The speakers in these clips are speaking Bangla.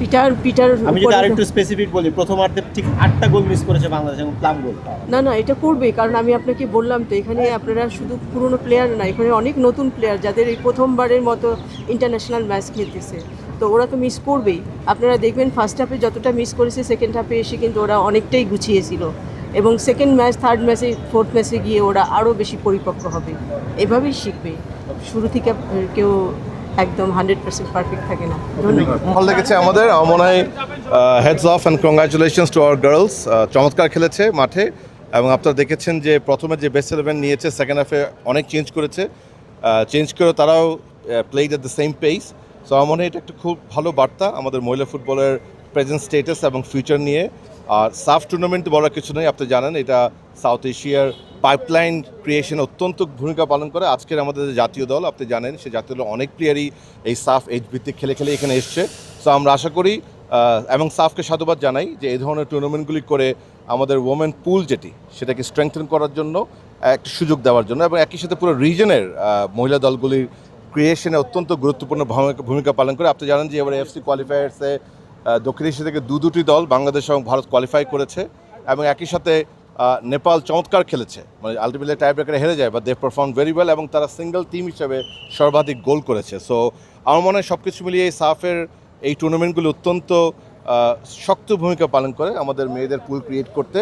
পিটার পিটার আমি যদি আরেকটু স্পেসিফিক বলি প্রথমার্ধে ঠিক আটটা গোল মিস করেছে বাংলাদেশ এবং প্লাম গোল না না এটা করবে কারণ আমি আপনাকে বললাম তো এখানে আপনারা শুধু পুরনো প্লেয়ার না এখানে অনেক নতুন প্লেয়ার যাদের এই প্রথমবারের মতো ইন্টারন্যাশনাল ম্যাচ খেলতেছে। তো ওরা তো মিস করবেই। আপনারা দেখবেন ফার্স্ট হাফে যতটা মিস করেছে সেকেন্ড হাফে এসে কিন্তু ওরা অনেকটাই গুছিয়েছিল। এবং সেকেন্ড ম্যাচ থার্ড ম্যাচে ফোর্থ ম্যাচে গিয়ে ওরা আরও বেশি পরিপক্ক হবে। এভাবেই শিখবে। শুরু থেকে কেউ একদম হান্ড্রেড পার্সেন্ট পারফেক্ট থাকে না। ভালো লেগেছে আমাদের। আমার মনে হয় hats off and congratulations to our girls চমৎকার খেলেছে মাঠে এবং আপনারা দেখেছেন যে প্রথমে যে বেস্ট ইলেভেন নিয়েছে সেকেন্ড হাফে অনেক চেঞ্জ করেছে। চেঞ্জ করে তারাও played at the same pace so আমার মনে হয় এটা একটা খুব ভালো বার্তা আমাদের মহিলা ফুটবলের প্রেজেন্ট স্টেটাস এবং ফিউচার নিয়ে। আর সাফ টুর্নামেন্ট বলার কিছু নেই, আপনি জানেন, এটা সাউথ এশিয়ার পাইপলাইন ক্রিয়েশনে অত্যন্ত ভূমিকা পালন করে। আজকের আমাদের জাতীয় দল, আপনি জানেন সেই জাতীয় দল অনেক প্লেয়ারই এই সাফ এইচ ভিত্তিক খেলে খেলে এখানে এসছে। সো আমরা আশা করি এবং সাফকে সাধুবাদ জানাই যে এই ধরনের টুর্নামেন্টগুলি করে আমাদের ওমেন পুল যেটি, সেটাকে স্ট্রেংথেন করার জন্য, একটা সুযোগ দেওয়ার জন্য এবং একই সাথে পুরো রিজনের মহিলা দলগুলির ক্রিয়েশনে অত্যন্ত গুরুত্বপূর্ণ ভূমিকা পালন করে। আপনি জানেন যে এবার এফসি কোয়ালিফায়ার্সে দক্ষিণ এশিয়া থেকে দু দুটি দল বাংলাদেশ এবং ভারত কোয়ালিফাই করেছে এবং একই সাথে নেপাল চমৎকার খেলেছে। মানে আলটিমেটলি টাই ব্রেকারে হেরে যায় বা দে পারফর্ম ভেরি ওয়েল এবং তারা সিঙ্গেল টিম হিসেবে সর্বাধিক গোল করেছে। সো আমার মনে হয় সব কিছু মিলিয়ে এই সাফের এই টুর্নামেন্টগুলো অত্যন্ত শক্ত ভূমিকা পালন করে আমাদের মেয়েদের পুল ক্রিয়েট করতে।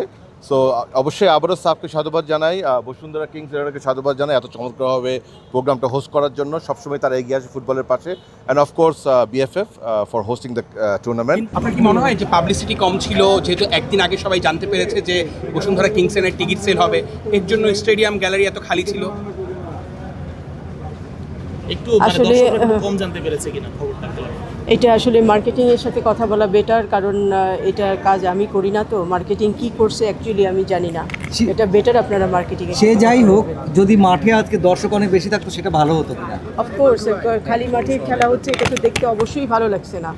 সো অবশ্যই আবারও সাফকে সাধুবাদ জানাই। বসুন্ধরা কিংস এরাকে সাধুবাদ জানাই এত চমৎকারভাবে প্রোগ্রামটা হোস্ট করার জন্য। সবসময় তারা এগিয়ে আসে ফুটবলের পাশে। And of course BFF for hosting the tournament আপনার কি মনে হয় যে পাবলিসিটি কম ছিল? যেহেতু একদিন আগে সবাই জানতে পেরেছে যে বসুন্ধরা কিংসেনের টিকিট সেল হবে। এর জন্য স্টেডিয়াম গ্যালারি এত খালি ছিল? একটু মানে আসলে, কম জানতে পেরেছে কিনা খবরটা এটা আসলে মার্কেটিং এর সাথে কথা বলা বেটার কারণ এটার কাজ আমি করি না তো। মার্কেটিং কি করছে অ্যাকচুয়ালি আমি জানি না। সে- এটা বেটার আপনারা মার্কেটিং সে যাই হোক যদি মাঠে আজকে দর্শক অনেক বেশি থাকতো সেটা ভালো হতো কিনা? অফকোর্স খালি মাঠে খেলা হচ্ছে এটা তো দেখতে অবশ্যই ভালো লাগছে না।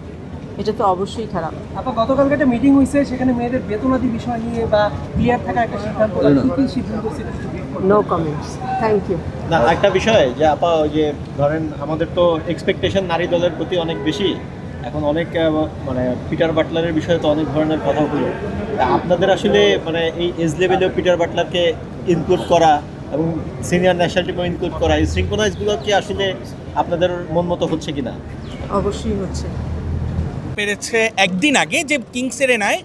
এটা তো অবশ্যই খারাপ। আপা গতকালকে একটা মিটিং হয়েছে সেখানে মেয়েদের বেতনাদি বিষয় নিয়ে বা ক্লিয়ার থাকা একটা সিদ্ধান্ত কি কি সিদ্ধান্ত ছিল? একটু brief করবেন? নো কমেন্টস থ্যাংক ইউ না একটা বিষয় যে আপা ওই যে ধরেন আমাদের তো এক্সপেকটেশন নারী দলের প্রতি অনেক বেশি। এখন অনেক মানে পিটার বাটলারের বিষয়ে তো অনেক ধরনের কথা হলো। তা আপনাদের আসলে মানে এই এজ লেভেলেও পিটার বাটলারকে ইনক্লুড করা এবং সিনিয়র ন্যাশনাল টিমও ইনক্লুড করা এই সিঙ্কোনাইজগুলো কি আসলে আপনাদের মন মতো হচ্ছে কিনা? অবশ্যই হচ্ছে। পেরেছে একদিন আগে যে কিংস এরেনায়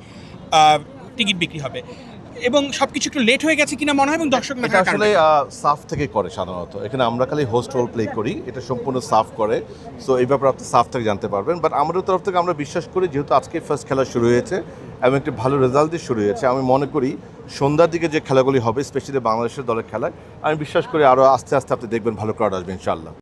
টিকিট বিক্রি হবে। এবং সব কিছু একটু লেট হয়ে গেছে কিনা মনে হয় এবং দর্শক না এটা আসলে সাফ থেকে করে সাধারণত। এখানে আমরা খালি হোস্ট রোল প্লে করি এটা সম্পূর্ণ সাফ করে। সো এই ব্যাপারে আপনি সাফ থেকে জানতে পারবেন। বাট আমাদের তরফ থেকে আমরা বিশ্বাস করি যেহেতু আজকে ফার্স্ট খেলা শুরু হয়েছে এবং একটি ভালো রেজাল্ট দিয়ে শুরু হয়েছে আমি মনে করি সন্ধ্যার দিকে যে খেলাগুলি হবে স্পেশালি বাংলাদেশের দলের খেলায় আমি বিশ্বাস করি আরও আস্তে আস্তে আপনি দেখবেন ভালো ক্রাউড আসবে ইনশাল্লাহ